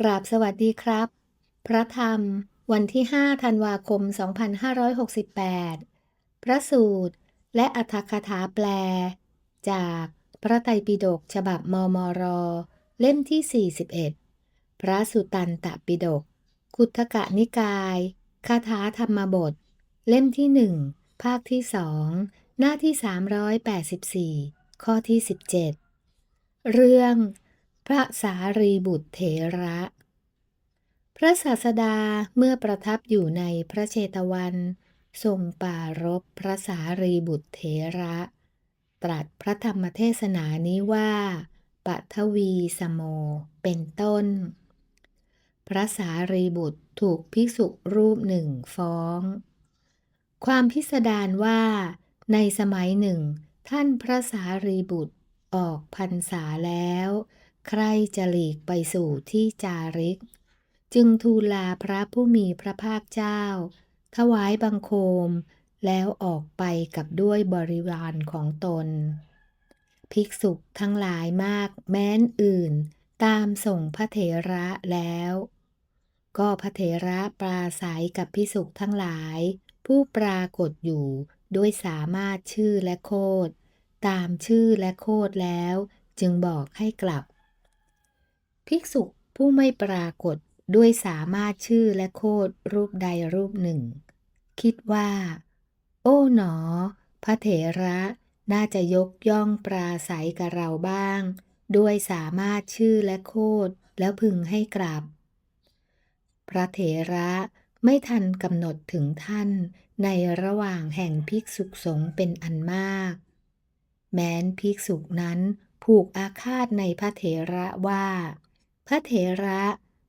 กราบสวัสดีครับ พระธรรม วันที่ 5 ธันวาคม 2568 พระสูตร และอัตคถาแปล จากพระไตรปิฎกฉบับมมร เล่มที่ 41 พระสุตันตปิฎกกุทธกนิกายคาถาธรรมบท เล่มที่หนึ่งภาคที่สองหน้าที่ 384 ข้อที่ 17 เรื่อง พระสารีบุตรเถระ พระศาสดาเมื่อประทับอยู่ในพระเชตวัน ทรงปรารบพระสารีบุตรเถระ ตรัสพระธรรมเทศนานี้ว่าปัทวีสโม เป็นต้น พระสารีบุตรถูกภิกษุรูปหนึ่งฟ้อง ความพิสดารว่า ในสมัยหนึ่ง ท่านพระสารีบุตรออกพรรษาแล้ว ใครจะหลีกไปสู่ที่จาริก จึงทูลลาพระผู้มีพระภาคเจ้า ถวายบังคม แล้วออกไปกับด้วยบริวารของตน ภิกษุทั้งหลายมากแม้นอื่น ตามส่งพระเถระแล้ว ก็พระเถระปราศัยกับภิกษุทั้งหลาย ผู้ปรากฏอยู่ด้วยสามารถชื่อและโคดตามชื่อและโคดแล้ว จึงบอกให้กลับ ภิกษุผู้ไม่ปรากฏด้วยสามารถชื่อและโคดรูปใดรูปหนึ่ง คิดว่า โอ้หนอ พระเถระน่าจะยกย่องปราศัยกับเราบ้าง ด้วยสามารถชื่อและโคดแล้วพึงให้กลับพระเถระไม่ทันกำหนดถึงท่านในระหว่างแห่งภิกษุสงฆ์เป็นอันมาก แม้นภิกษุนั้นผูกอาฆาตในพระเถระว่า พระเถระ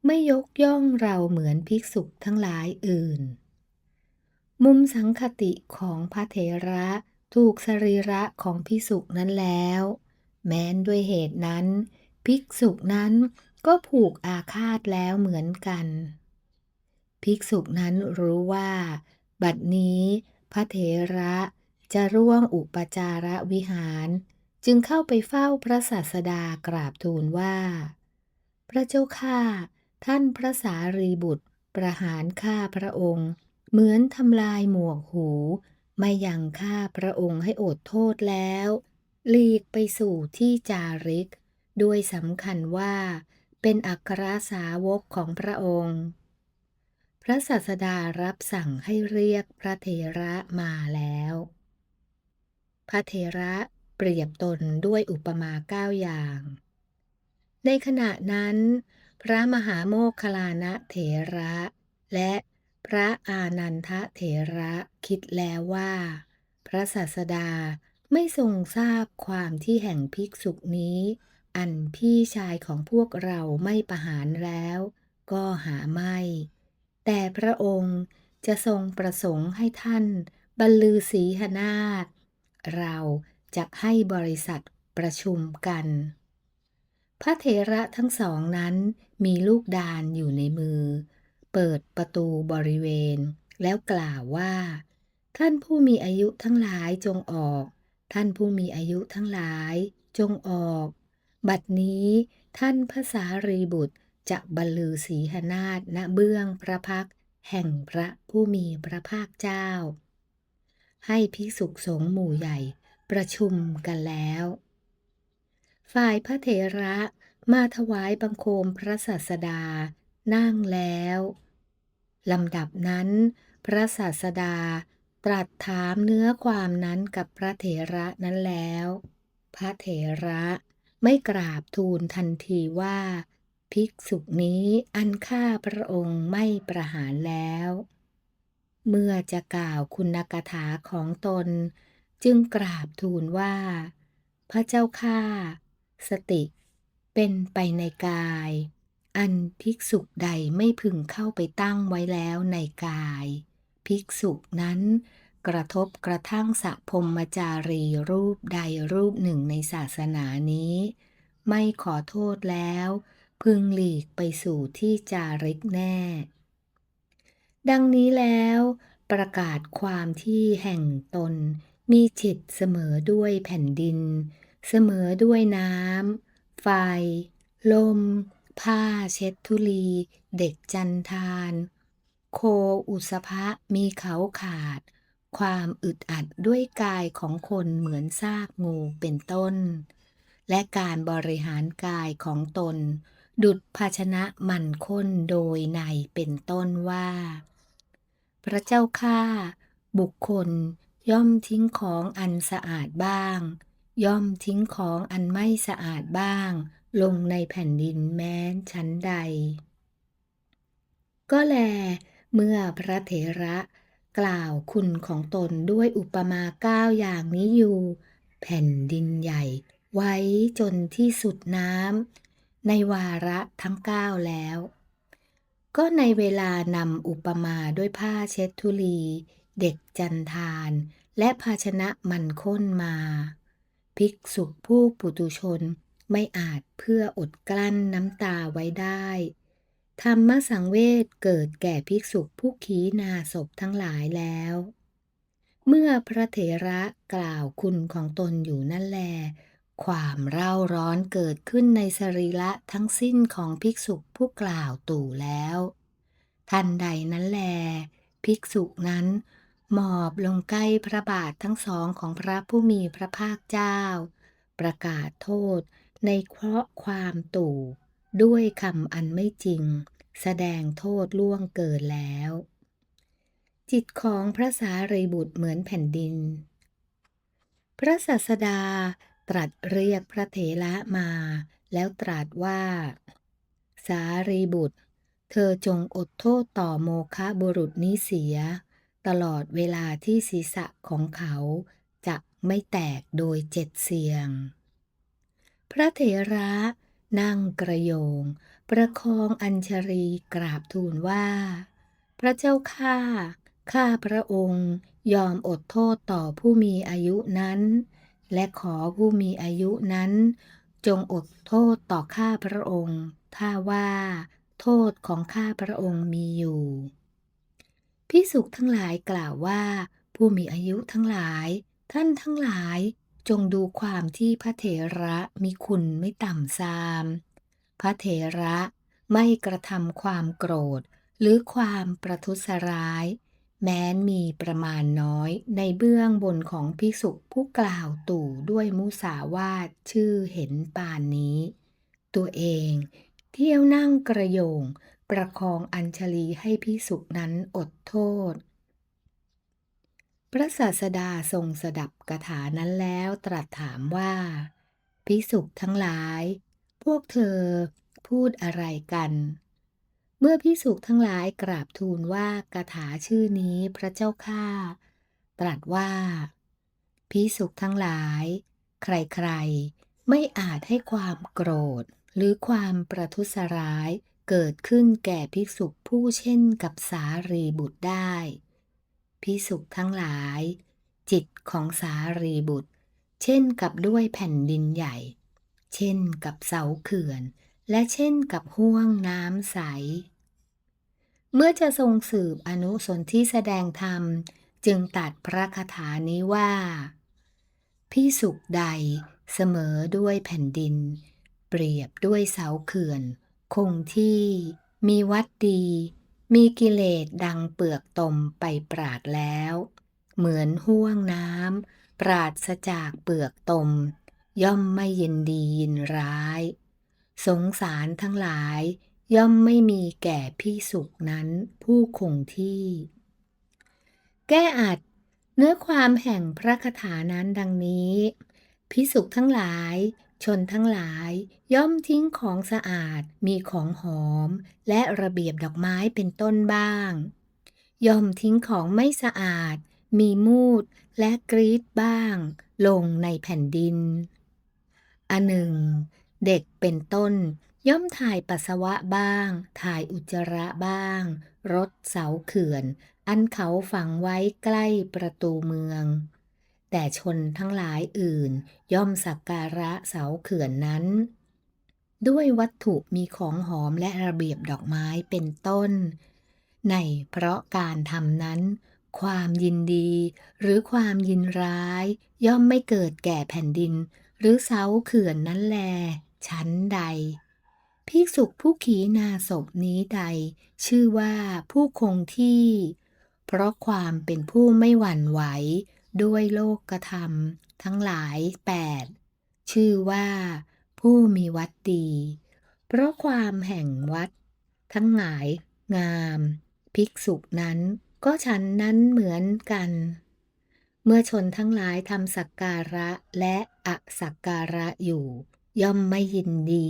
ไม่ยกย่องเราเหมือนภิกษุทั้งหลายอื่น มุมสังคติของพระเถระถูกสรีระของภิกษุนั้นแล้ว แม้นด้วยเหตุนั้น ภิกษุนั้นก็ผูกอาฆาตแล้วเหมือนกัน ภิกษุนั้นรู้ว่า บัดนี้พระเถระจะร่วงอุปจาระวิหาร จึงเข้าไปเฝ้าพระศาสดากราบทูลว่า พระเจ้าข้าท่านพระสารีบุตร ประหารข้าพระองค์ เหมือนทำลายหมวกหู ไม่ยังข้าพระองค์ให้อดโทษแล้วหลีกไปสู่ที่จาริก ด้วยสำคัญว่า เป็นอัครสาวกของพระองค์ พระศาสดารับสั่งให้เรียกพระเถระมาแล้ว พระเถระเปรียบตนด้วยอุปมาเก้าอย่าง ในขณะนั้น พระมหาโมคคลานะเถระ และพระอานันทเถระคิดแล้วว่า พระศาสดาไม่ทรงทราบความที่แห่งภิกษุนี้ อันพี่ชายของพวกเราไม่ประหารแล้ว ก็หาไม่ แต่พระองค์จะทรงประสงค์ให้ท่าน บรรลือศีหนาฏเราจะให้บริษัทประชุมกัน ระเถระทั้งสองนั้นมีลูกดานอยู่ในมือ เปิดประตูบริเวณ แล้วกล่าวว่า ท่านผู้มีอายุทั้งหลายจงออก ท่านผู้มีอายุทั้งหลาย จงออก บัดนี้ท่านพระสารีบุตรจะบรรลือศีหนาฏณเบื้องพระพักแห่งพระผู้มีพระภาคเจ้า ให้ภิกษุสงฆ์หมู่ใหญ่ประชุมกันแล้ว ฝ่ายพระเถระมาถวายบังคมพระศาสดา นั่งแล้วลำดับนั้น พระศาสดาตรัสถามเนื้อความนั้นกับพระเถระนั้นแล้ว พระเถระไม่กราบทูลทันทีว่า ภิกษุนี้อันข้าพระองค์ไม่ประหารแล้ว เมื่อจะกล่าวคุณกถาของตน จึงกราบทูลว่า พระเจ้าข้า สติ เป็นไปในกาย อันภิกษุใดไม่พึงเข้าไปตั้งไว้แล้วในกาย ภิกษุนั้นกระทบกระทั่งสัพพมจารีรูปใดรูปหนึ่งในศาสนานี้ ไม่ขอโทษแล้ว พึงหลีกไปสู่ที่จาริกแน่ ดังนี้แล้ว ประกาศความที่แห่งตนมีจิตเสมอด้วยแผ่นดิน เสมอด้วยน้ำ ไฟ ลม ผ้าเช็ดทุลี เด็กจันทาน โคอุสภะมีเขาขาด ความอึดอัดด้วยกายของคนเหมือนซากงูเป็นต้น และการบริหารกายของตน ดุดภาชนะมันข้นโดยในเป็นต้นว่า พระเจ้าข้าบุคคลย่อมทิ้งของอันสะอาดบ้าง ย่อมทิ้งของอันไม่สะอาดบ้าง ลงในแผ่นดินแม้นชั้นใด ก็แล เมื่อพระเถระกล่าวคุณของตนด้วยอุปมาเก้าอย่างนี้อยู่ แผ่นดินใหญ่ ไว้จนที่สุดน้ำในวาระทั้งเก้าแล้ว ก็ในเวลานำอุปมาด้วยผ้าเช็ดทุลี เด็กจันทาน และภาชนะมันข้นมา ภิกษุผู้ปุตุชนไม่อาจเพื่ออดกลั้นน้ำตาไว้ได้ ธรรมสังเวชเกิดแก่ภิกษุผู้ขีนาศพทั้งหลายแล้ว เมื่อพระเถระกล่าวคุณของตนอยู่นั่นแล ความเร่าร้อนเกิดขึ้นในสรีระทั้งสิ้นของภิกษุผู้กล่าวตู่แล้ว ทันใดนั้นแล ภิกษุนั้น หมอบลงใกล้พระบาททั้งสองของพระผู้มีพระภาคเจ้า ประกาศโทษในเคราะห์ความตู่ด้วยคำอันไม่จริง แสดงโทษล่วงเกินแล้ว จิตของพระสารีบุตรเหมือนแผ่นดิน พระศาสดาตรัสเรียกพระเถระมา แล้วตรัสว่า สารีบุตร เธอจงอดโทษต่อโมฆะบุรุษนี้เสีย ตลอดเวลาที่ศีรษะของเขาจะไม่แตกโดยเจ็ดเสียง พระเถระนั่งกระโยง ประคองอัญชรีกราบทูลว่า พระเจ้าข้าข้าพระองค์ยอมอดโทษต่อผู้มีอายุนั้น และขอผู้มีอายุนั้น จงอดโทษต่อข้าพระองค์ ถ้าว่า โทษของข้าพระองค์มีอยู่ พิสุขทั้งหลายกล่าวว่า ผู้มีอายุทั้งหลาย ท่านทั้งหลาย จงดูความที่พระเถระมีคุณไม่ต่ำซาม พระเถระไม่กระทำความโกรธ หรือความประทุษร้าย แม้นมีประมาณน้อยในเบื้องบนของภิกษุผู้กล่าวตู่ด้วยมุสาวาทชื่อเห็นปานนี้ ตัวเอง เที่ยวนั่งกระโยง ประคองอัญชลีให้ภิกษุนั้นอดโทษ พระศาสดาทรงสดับกถานั้นแล้วตรัสถามว่าภิกษุทั้งหลาย พวกเธอพูดอะไรกัน เมื่อพิสุทั้งหลายกราบทูลว่ากถาชื่อนี้พระเจ้าข้าตรัสว่า พิสุทั้งหลาย ใครๆ ไม่อาจให้ความโกรธหรือความประทุษร้าย เกิดขึ้นแก่ภิกษุผู้เช่นกับสารีบุตรได้ ภิกษุทั้งหลาย จิตของสารีบุตร เช่นกับด้วยแผ่นดินใหญ่ เช่นกับเสาเขื่อน และเช่นกับห้วงน้ำใส เมื่อจะทรงสืบอนุสนที่แสดงธรรมจึงตัดพระคาถานี้ว่าพิสุกใดเสมอด้วยแผ่นดิน เปรียบด้วยเสาเขื่อน คงที่มีวัดดี มีกิเลสดังเปลือกตมไปปราดแล้ว เหมือนห้วงน้ำปราดสจากเปลือกตม ย่อมไม่ยินดียินร้าย สงสารทั้งหลายย่อมไม่มีแก่พี่สุกนั้นผู้คงที่ แก้อัด เนื้อความแห่งพระคาถานั้นดังนี้ พิสุกทั้งหลาย ชนทั้งหลาย ย่อมทิ้งของสะอาดมีของหอม และระเบียบดอกไม้เป็นต้นบ้าง ย่อมทิ้งของไม่สะอาด มีมูดและกรีดบ้าง ลงในแผ่นดิน อันหนึ่ง เด็กเป็นต้น ย่อมถ่ายปัสสาวะบ้าง ถ่ายอุจจาระบ้าง รถเสาเขื่อน อันเขาฝังไว้ใกล้ประตูเมือง แต่ชนทั้งหลายอื่น ย่อมสักการะเสาเขื่อนนั้น ด้วยวัตถุมีของหอมและระเบียบดอกไม้เป็นต้น ในเพราะการทำนั้น ความยินดี หรือความยินร้าย ย่อมไม่เกิดแก่แผ่นดิน หรือเสาเขื่อนนั้นแล ชั้นใดภิกษุผู้ขีณาศพนี้ใด ชื่อว่าผู้คงที่ เพราะความเป็นผู้ไม่หวั่นไหว ด้วยโลกกระทำทั้งหลายแปดชื่อว่าผู้มีวัดดี เพราะความแห่งวัด ทั้งหลายงาม ภิกษุนั้นก็ฉันนั้นเหมือนกัน เมื่อชนทั้งหลายทำสักการะและอสักการะอยู่ ย่อมไม่ยินดี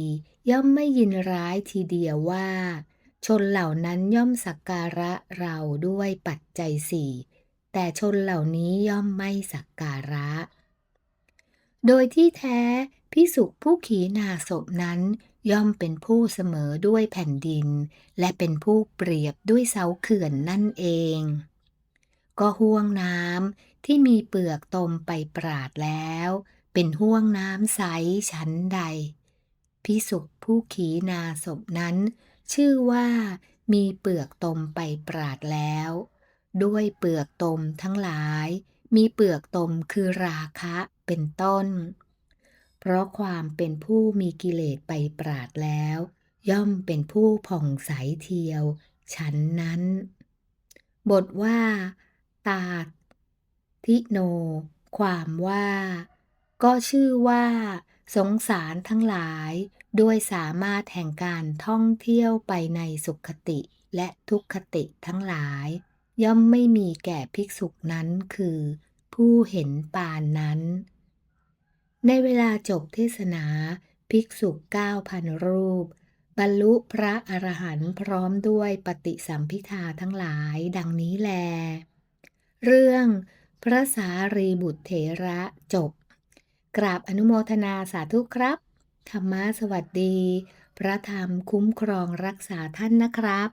ย่อมไม่ยินร้ายทีเดียวว่า ชนเหล่านั้นย่อมสักการะเราด้วยปัจจัยสี่ แต่ชนเหล่านี้ย่อมไม่สักการะ โดยที่แท้พิสุผู้ขีณาศพนั้นย่อมเป็นผู้เสมอด้วยแผ่นดิน และเป็นผู้เปรียบด้วยเสาเขื่อนนั่นเอง ก็ห่วงน้ำที่มีเปลือกตมไปปราดแล้ว เป็นห่วงน้ำใสชั้นใด พิสุผู้ขีณาศพนั้น ชื่อว่ามีเปลือกตมไปปราดแล้ว ด้วยเปลือกตมทั้งหลาย มีเปลือกตมคือราคะเป็นต้น เพราะความเป็นผู้มีกิเลสไปปราดแล้ว ย่อมเป็นผู้ผ่องใสเทียว ฉันนั้น บทว่า ตาทิโน ความว่า ก็ชื่อว่า สงสารทั้งหลาย ด้วยสามารถแห่งการท่องเที่ยวไปในสุขติและทุกขติทั้งหลาย ย่อมไม่มีแก่ภิกษุนั้นคือ ผู้เห็นปานนั้น ในเวลาจบเทศนา ภิกษุเก้าพันรูป บรรลุพระอรหันต์พร้อมด้วยปฏิสัมพิทาทั้งหลายดังนี้แล เรื่องพระสารีบุตรเถระจบ กราบอนุโมทนาสาธุครับ ธรรมะสวัสดี พระธรรมคุ้มครองรักษาท่านนะครับ